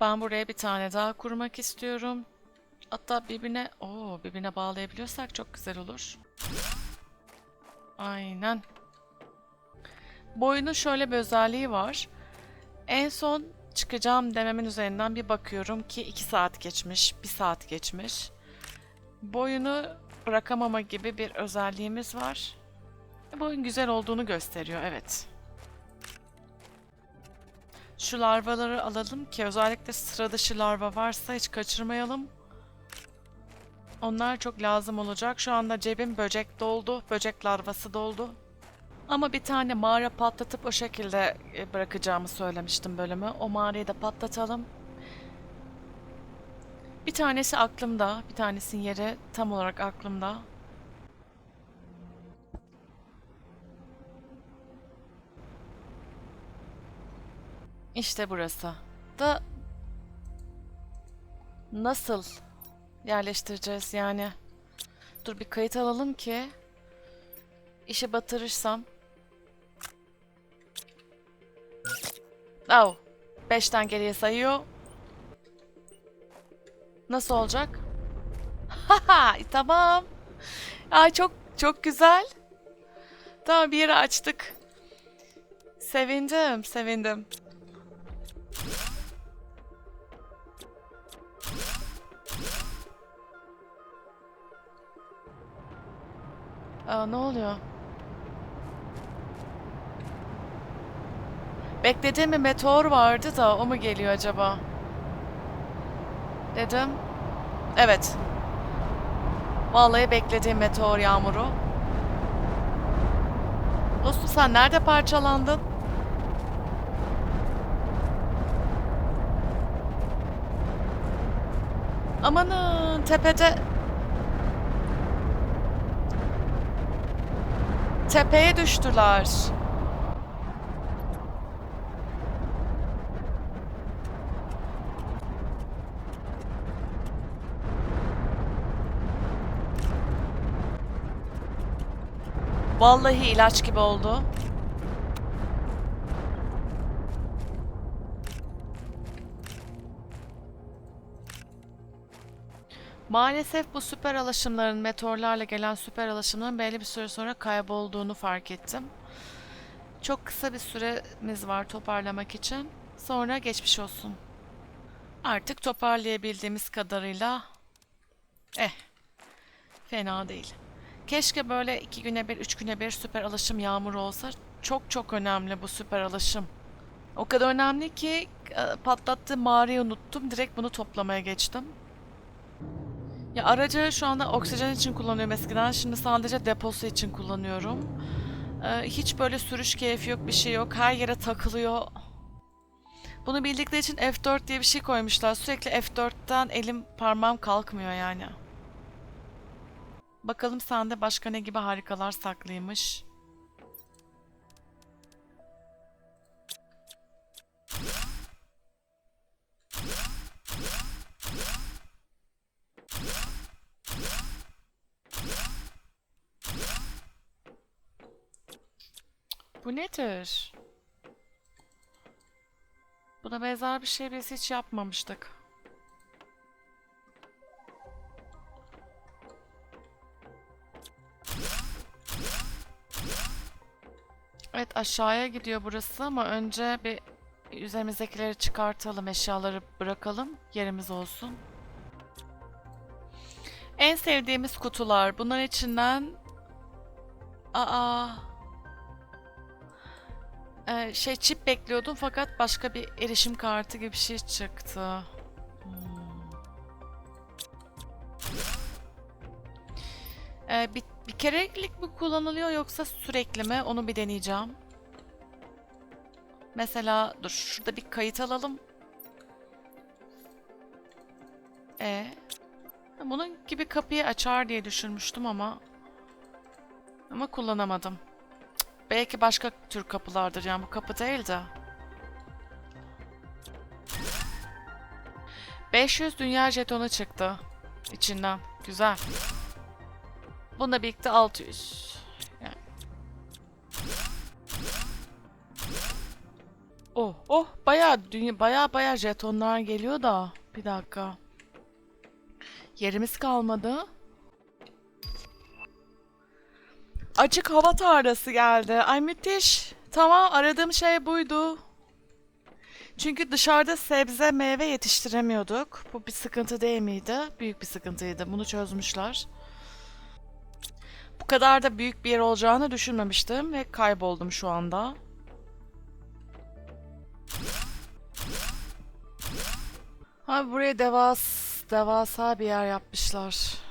Ben buraya bir tane daha kurmak istiyorum. Hatta birbirine, oo birbirine bağlayabiliyorsak çok güzel olur. Aynen. Bu oyunun şöyle bir özelliği var. En son çıkacağım dememin üzerinden bir bakıyorum ki 2 saat geçmiş, 1 saat geçmiş. Bu oyunu bırakamama gibi bir özelliğimiz var. Bu oyun güzel olduğunu gösteriyor, evet. Şu larvaları alalım ki özellikle sıra dışı larva varsa hiç kaçırmayalım. Onlar çok lazım olacak. Şu anda cebim böcek doldu. Böcek larvası doldu. Ama bir tane mağara patlatıp o şekilde e, bırakacağımı söylemiştim bölümü. O mağarayı da patlatalım. Bir tanesi aklımda. Bir tanesinin yeri tam olarak aklımda. İşte burası. Da nasıl yerleştireceğiz yani? Dur bir kayıt alalım ki işe batırırsam. Oh. Beşten geriye sayıyor. Nasıl olacak? Haha tamam. Ay çok çok güzel. Tamam bir yeri açtık. Sevindim, sevindim. Aa, ne oluyor? Beklediğim bir meteor vardı da o mu geliyor acaba? Dedim. Evet. Vallahi beklediğim meteor yağmuru. Dostum sen nerede parçalandın? Amanın tepede Tepeye düştüler. Vallahi ilaç gibi oldu. Maalesef bu süper alaşımların, meteorlarla gelen süper alaşımların belli bir süre sonra kaybolduğunu fark ettim. Çok kısa bir süremiz var toparlamak için. Sonra geçmiş olsun. Artık toparlayabildiğimiz kadarıyla eh fena değil. Keşke böyle iki güne bir, üç güne bir süper alaşım yağmuru olsa. Çok çok önemli bu süper alaşım. O kadar önemli ki e, patlattığım mağarayı unuttum. Direkt bunu toplamaya geçtim. Ya aracı şu anda oksijen için kullanıyorum eskiden. Şimdi sadece deposu için kullanıyorum. Ee, hiç böyle sürüş keyfi yok, bir şey yok. Her yere takılıyor. Bunu bildikleri için F4 diye bir şey koymuşlar. Sürekli F4'ten elim parmağım kalkmıyor yani. Bakalım sende başka ne gibi harikalar saklıymış. Bu nedir? Buna benzer bir şey biz hiç yapmamıştık. Evet aşağıya gidiyor burası ama önce bir üzerimizdekileri çıkartalım, eşyaları bırakalım, yerimiz olsun. En sevdiğimiz kutular. Bunların içinden... Aa... Ee, şey çip bekliyordum fakat başka bir erişim kartı gibi bir şey çıktı. Hmm. Ee, bir, bir kerelik mi kullanılıyor yoksa sürekli mi? Onu bir deneyeceğim. Mesela dur şurada bir kayıt alalım. E bunun gibi kapıyı açar diye düşünmüştüm ama ama kullanamadım. Belki başka tür kapılardır yani bu kapı değil de. 500 dünya jetonu çıktı içinden. Güzel. Bununla birlikte 600. Yani. Oh oh bayağı dünya bayağı bayağı jetonlar geliyor da. Bir dakika. Yerimiz kalmadı. Açık hava tarlası geldi. Ay müthiş. Tamam aradığım şey buydu. Çünkü dışarıda sebze meyve yetiştiremiyorduk. Bu bir sıkıntı değil miydi? Büyük bir sıkıntıydı. Bunu çözmüşler. Bu kadar da büyük bir yer olacağını düşünmemiştim ve kayboldum şu anda. Abi buraya devas, devasa bir yer yapmışlar.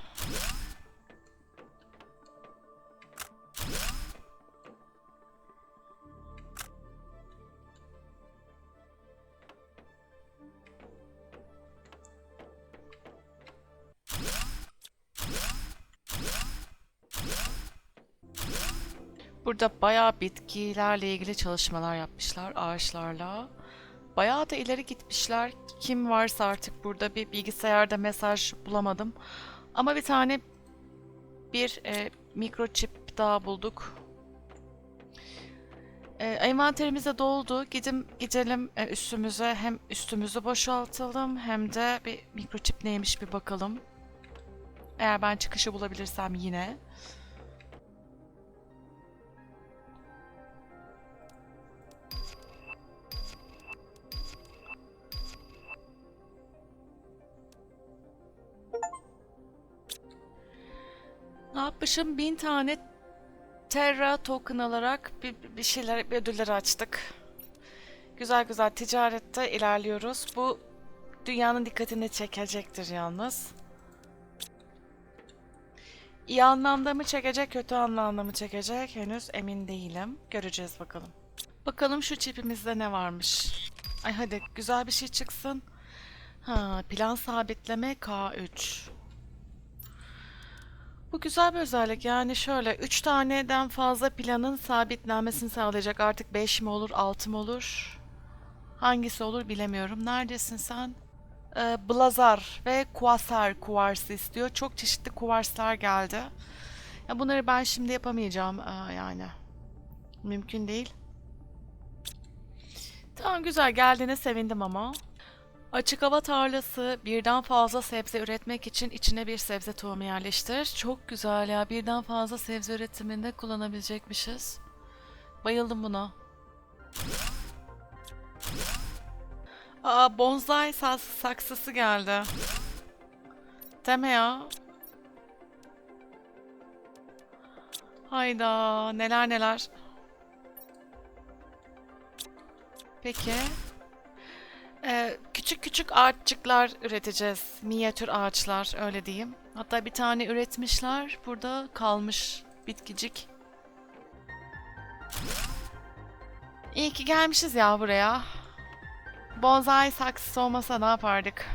Burada bayağı bitkilerle ilgili çalışmalar yapmışlar ağaçlarla. Bayağı da ileri gitmişler. Kim varsa artık burada bir bilgisayarda mesaj bulamadım. Ama bir tane bir e, mikroçip daha bulduk. E, envanterimiz de doldu. Gidim gidelim e, üstümüze hem üstümüzü boşaltalım hem de bir mikroçip neymiş bir bakalım. Eğer ben çıkışı bulabilirsem yine. Yapmışım? Bin tane Terra token alarak bir, bir şeyler, bir ödülleri açtık. Güzel güzel ticarette ilerliyoruz. Bu dünyanın dikkatini çekecektir yalnız. İyi anlamda mı çekecek, kötü anlamda mı çekecek henüz emin değilim. Göreceğiz bakalım. Bakalım şu çipimizde ne varmış. Ay hadi güzel bir şey çıksın. Ha, plan sabitleme K3. Bu güzel bir özellik. Yani şöyle 3 taneden fazla planın sabitlenmesini sağlayacak. Artık 5 mi olur, 6 mı olur? Hangisi olur bilemiyorum. Neredesin sen? Ee, Blazar ve Quasar kuvarsı istiyor. Çok çeşitli kuvarslar geldi. Ya bunları ben şimdi yapamayacağım ee, yani. Mümkün değil. Tamam güzel geldiğine sevindim ama. Açık hava tarlası birden fazla sebze üretmek için içine bir sebze tohumu yerleştir. Çok güzel ya. Birden fazla sebze üretiminde kullanabilecekmişiz. Bayıldım buna. Aa bonsai saksısı geldi. Deme ya. Hayda neler neler. Peki. Ee, küçük küçük ağaççıklar üreteceğiz. Minyatür ağaçlar öyle diyeyim. Hatta bir tane üretmişler. Burada kalmış bitkicik. İyi ki gelmişiz ya buraya. Bonsai saksısı olmasa ne yapardık?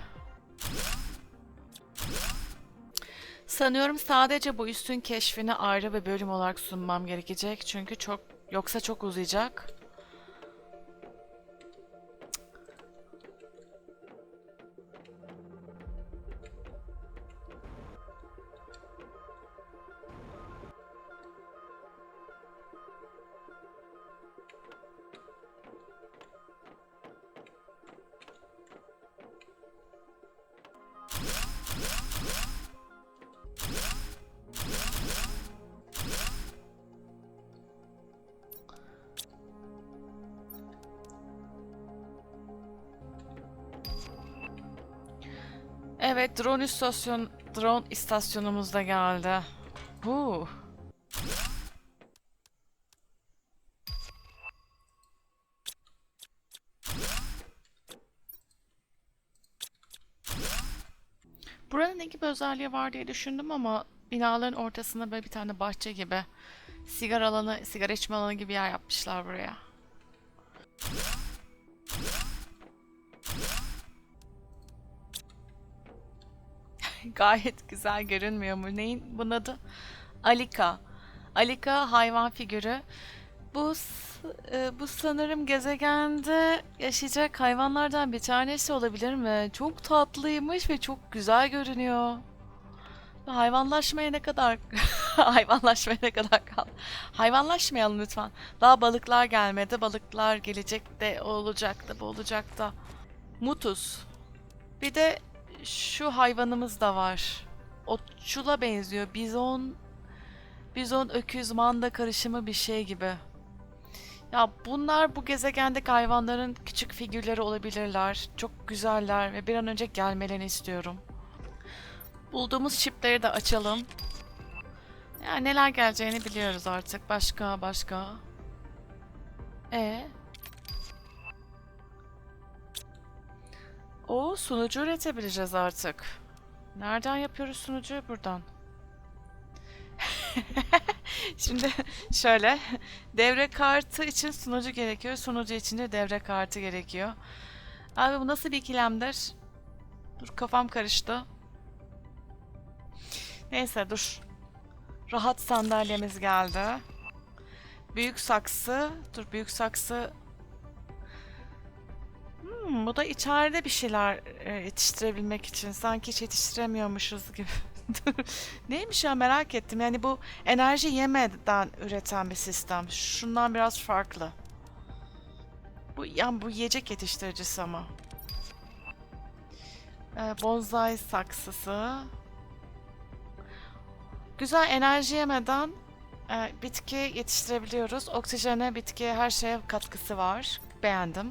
Sanıyorum sadece bu üstün keşfini ayrı bir bölüm olarak sunmam gerekecek. Çünkü çok yoksa çok uzayacak. Evet, drone istasyon drone istasyonumuz da geldi. Huu. Buranın ne gibi özelliği var diye düşündüm ama binaların ortasında böyle bir tane bahçe gibi sigara alanı, sigara içme alanı gibi yer yapmışlar buraya. Gayet güzel görünmüyor mu? Neyin bunun adı? Alika. Alika hayvan figürü. Bu e, bu sanırım gezegende yaşayacak hayvanlardan bir tanesi olabilir mi? Çok tatlıymış ve çok güzel görünüyor. Hayvanlaşmaya ne kadar hayvanlaşmaya ne kadar kaldı? Hayvanlaşmayalım lütfen. Daha balıklar gelmedi. Balıklar gelecek de olacak da bu olacak da. Mutus. Bir de şu hayvanımız da var. Otçula benziyor. Bizon bizon öküz manda karışımı bir şey gibi. Ya bunlar bu gezegendeki hayvanların küçük figürleri olabilirler. Çok güzeller ve bir an önce gelmelerini istiyorum. Bulduğumuz çipleri de açalım. Ya neler geleceğini biliyoruz artık. Başka başka. E. O sunucu üretebileceğiz artık. Nereden yapıyoruz sunucuyu? Buradan. Şimdi şöyle devre kartı için sunucu gerekiyor. Sunucu için de devre kartı gerekiyor. Abi bu nasıl bir ikilemdir? Dur kafam karıştı. Neyse dur. Rahat sandalyemiz geldi. Büyük saksı. Dur büyük saksı. Hmm, bu da içeride bir şeyler e, yetiştirebilmek için. Sanki hiç yetiştiremiyormuşuz gibi. Neymiş ya merak ettim. Yani bu enerji yemeden üreten bir sistem. Şundan biraz farklı. Bu yani bu yiyecek yetiştiricisi ama. Ee, bonsai saksısı. Güzel enerji yemeden e, bitki yetiştirebiliyoruz. Oksijene, bitkiye, her şeye katkısı var. Beğendim.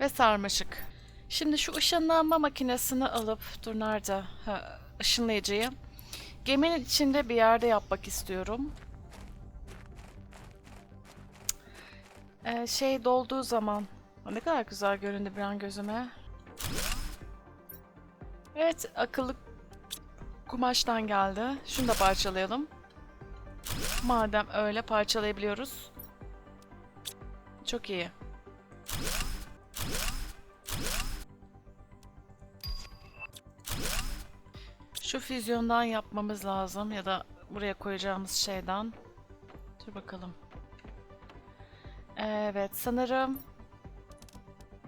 Ve sarmaşık. Şimdi şu ışınlanma makinesini alıp, dur nerede? Ha, ışınlayıcıyı. Geminin içinde bir yerde yapmak istiyorum. Ee, şey dolduğu zaman. Ne kadar güzel göründü bir an gözüme. Evet, akıllı kumaştan geldi. Şunu da parçalayalım. Madem öyle parçalayabiliyoruz. Çok iyi. Füzyondan yapmamız lazım ya da buraya koyacağımız şeyden. Dur bakalım. Evet, sanırım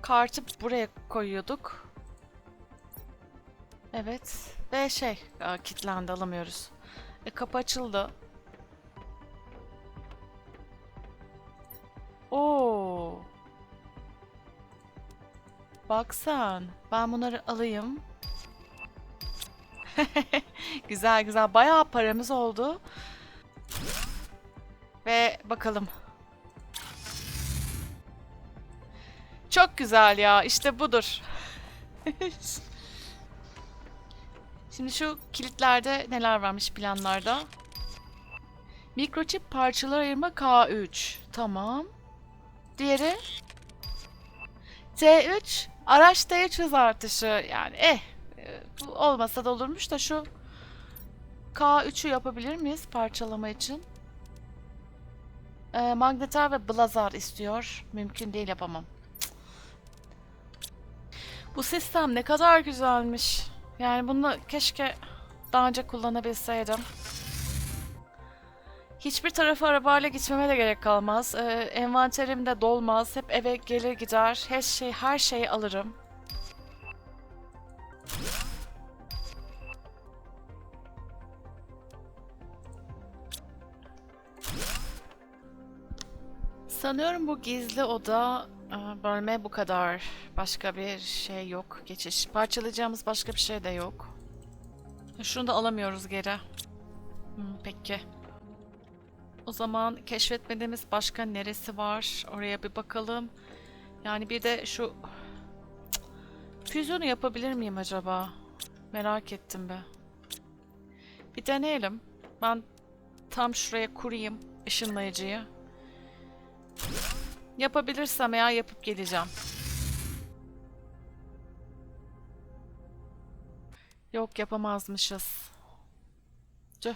kartı buraya koyuyorduk. Evet. Ve şey, aa, kilitlendi alamıyoruz. E, kapı açıldı. Oo. Bak sen. Ben bunları alayım. güzel güzel. Bayağı paramız oldu. Ve bakalım. Çok güzel ya. İşte budur. Şimdi şu kilitlerde neler varmış planlarda? Mikroçip parçalar ayırma K3. Tamam. Diğeri? T3. Araç T3 hız artışı. Yani eh. Bu olmasa da olurmuş da şu K3'ü yapabilir miyiz parçalama için? E, magnetar ve blazar istiyor. Mümkün değil yapamam. Bu sistem ne kadar güzelmiş. Yani bunu keşke daha önce kullanabilseydim. Hiçbir tarafa arabayla gitmeme de gerek kalmaz. Ee, envanterim de dolmaz. Hep eve gelir gider. Her şey her şeyi alırım. Sanıyorum bu gizli oda e, bölme bu kadar. Başka bir şey yok. Geçiş. Parçalayacağımız başka bir şey de yok. Şunu da alamıyoruz geri. Hmm, peki. O zaman keşfetmediğimiz başka neresi var? Oraya bir bakalım. Yani bir de şu füzyonu yapabilir miyim acaba? Merak ettim be. Bir deneyelim. Ben tam şuraya kurayım ışınlayıcıyı. Yapabilirsem ya yapıp geleceğim. Yok yapamazmışız. Tüh.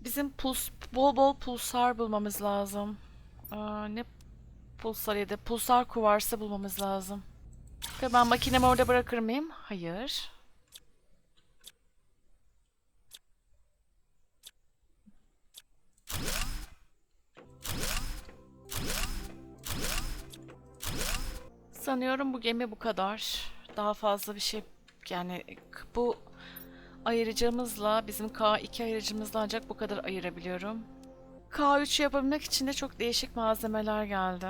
Bizim puls, bol bol pulsar bulmamız lazım. Aa, ne pulsarıydı? Pulsar kuvarsı bulmamız lazım. Ben makinemi orada bırakır mıyım? Hayır. Sanıyorum bu gemi bu kadar. Daha fazla bir şey yani bu ayırıcımızla bizim K2 ayırıcımızla ancak bu kadar ayırabiliyorum. K3 yapabilmek için de çok değişik malzemeler geldi.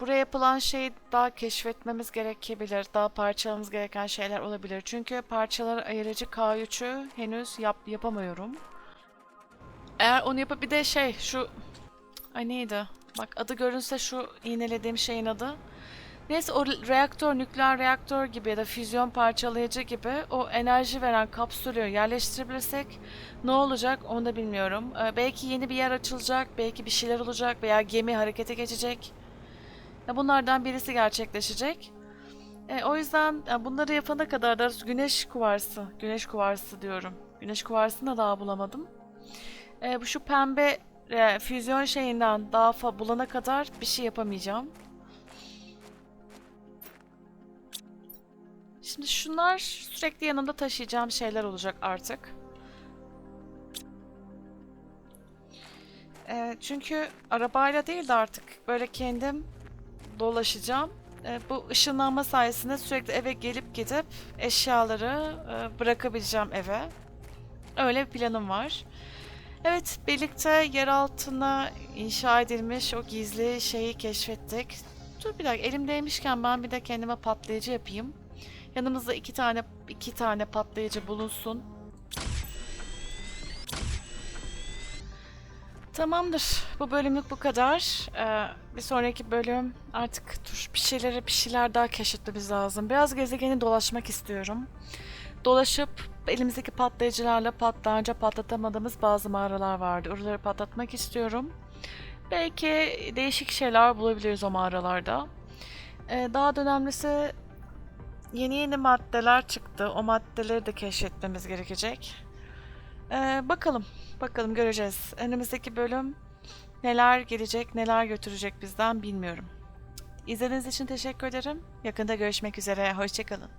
Buraya yapılan şey daha keşfetmemiz gerekebilir. Daha parçalamamız gereken şeyler olabilir. Çünkü parçaları ayırıcı K3'ü henüz yap yapamıyorum. Eğer onu yapıp bir de şey şu ay neydi? Bak adı görünse şu iğnelediğim şeyin adı. Neyse o reaktör, nükleer reaktör gibi ya da füzyon parçalayıcı gibi o enerji veren kapsülü yerleştirebilirsek ne olacak onu da bilmiyorum. Ee, belki yeni bir yer açılacak, belki bir şeyler olacak veya gemi harekete geçecek. Ya bunlardan birisi gerçekleşecek. E, o yüzden bunları yapana kadar da güneş kuvarsı, güneş kuvarsı diyorum. Güneş kuvarsını da daha bulamadım. E, bu şu pembe e, füzyon şeyinden daha fa bulana kadar bir şey yapamayacağım. Şimdi şunlar sürekli yanımda taşıyacağım şeyler olacak artık. E, çünkü arabayla değil de artık böyle kendim dolaşacağım. E, bu ışınlanma sayesinde sürekli eve gelip gidip eşyaları e, bırakabileceğim eve. Öyle bir planım var. Evet, birlikte yer altına inşa edilmiş o gizli şeyi keşfettik. Dur bir dakika, elimdeymişken ben bir de kendime patlayıcı yapayım. Yanımızda iki tane iki tane patlayıcı bulunsun. Tamamdır. Bu bölümlük bu kadar. Ee, bir sonraki bölüm artık dur, bir şeylere bir şeyler daha keşfetmemiz lazım. Biraz gezegeni dolaşmak istiyorum. Dolaşıp elimizdeki patlayıcılarla pat, daha önce patlatamadığımız bazı mağaralar vardı. Oraları patlatmak istiyorum. Belki değişik şeyler bulabiliriz o mağaralarda. Ee, daha da önemlisi yeni yeni maddeler çıktı. O maddeleri de keşfetmemiz gerekecek. Ee, bakalım. Bakalım göreceğiz. Önümüzdeki bölüm neler gelecek, neler götürecek bizden bilmiyorum. İzlediğiniz için teşekkür ederim. Yakında görüşmek üzere. Hoşçakalın.